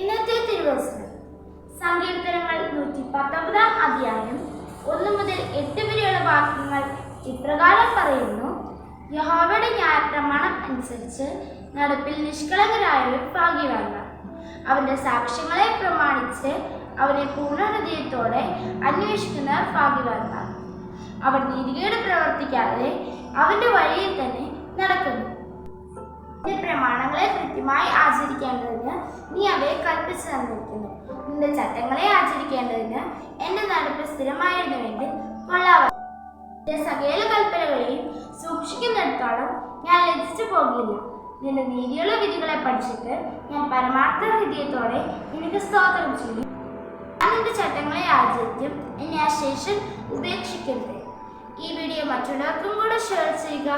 ഇന്നത്തെ തിരുവോസനം സങ്കീർത്തനങ്ങൾ നൂറ്റി പത്തൊമ്പതാം അധ്യായം. ഒന്ന് മുതൽ എട്ട് വരെയുള്ള വാക്യങ്ങൾ ഇപ്രകാരം പറയുന്നു. യഹോവയുടെ ന്യായപ്രമാണം അനുസരിച്ച് നടപ്പിൽ നിഷ്കളങ്കരായവർ ഭാഗ്യവാന്മാർ അവന്റെ സാക്ഷ്യങ്ങളെ പ്രമാണിച്ച് അവരെ പൂർണഹൃദയത്തോടെ അന്വേഷിക്കുന്നവർ ഭാഗ്യവാന്മാർ അവൻ നീതികേട് പ്രവർത്തിക്കാതെ അവന്റെ വഴിയിൽ പ്രമാണങ്ങളെ കൃത്യമായി ആചരിക്കേണ്ടതിന് നീ അവയെ കൽപ്പിച്ചു തന്നിരിക്കുന്നു നിന്റെ ചട്ടങ്ങളെ ആചരിക്കേണ്ടതിന് എന്റെ നടപ്പ് സ്ഥിരമായിരുന്നുവെങ്കിൽ കൊള്ളാവാ സകല കൽപ്പനകളെയും സൂക്ഷിക്കുന്നിടത്തോളം ഞാൻ ലജിച്ചു പോകില്ല. നിന്റെ നീതിയുള്ള വിധികളെ പഠിച്ചിട്ട് ഞാൻ പരമാർത്ഥ ഹൃദയത്തോടെ നിനക്ക് സ്തോത്രം ചെയ്യും. ഞാൻ നിന്റെ ചട്ടങ്ങളെ ആചരിക്കും. എന്നെ ആ ശേഷം ഉപേക്ഷിക്കരുത്. ഈ വീഡിയോ മറ്റുള്ളവർക്കും കൂടെ ഷെയർ ചെയ്യുക.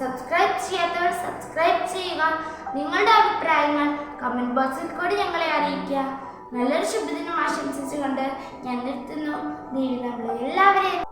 സബ്സ്ക്രൈബ് ചെയ്യാത്തവർ സബ്സ്ക്രൈബ് ചെയ്യുക. നിങ്ങളുടെ അഭിപ്രായങ്ങൾ കമന്റ് ബോക്സിൽ കൂടി ഞങ്ങളെ അറിയിക്കുക. നല്ലൊരു ശുഭദിനം ആശംസിച്ചുകൊണ്ട് ഞാൻ നിർത്തുന്നു. ദൈവം നമ്മളെ എല്ലാവരെയും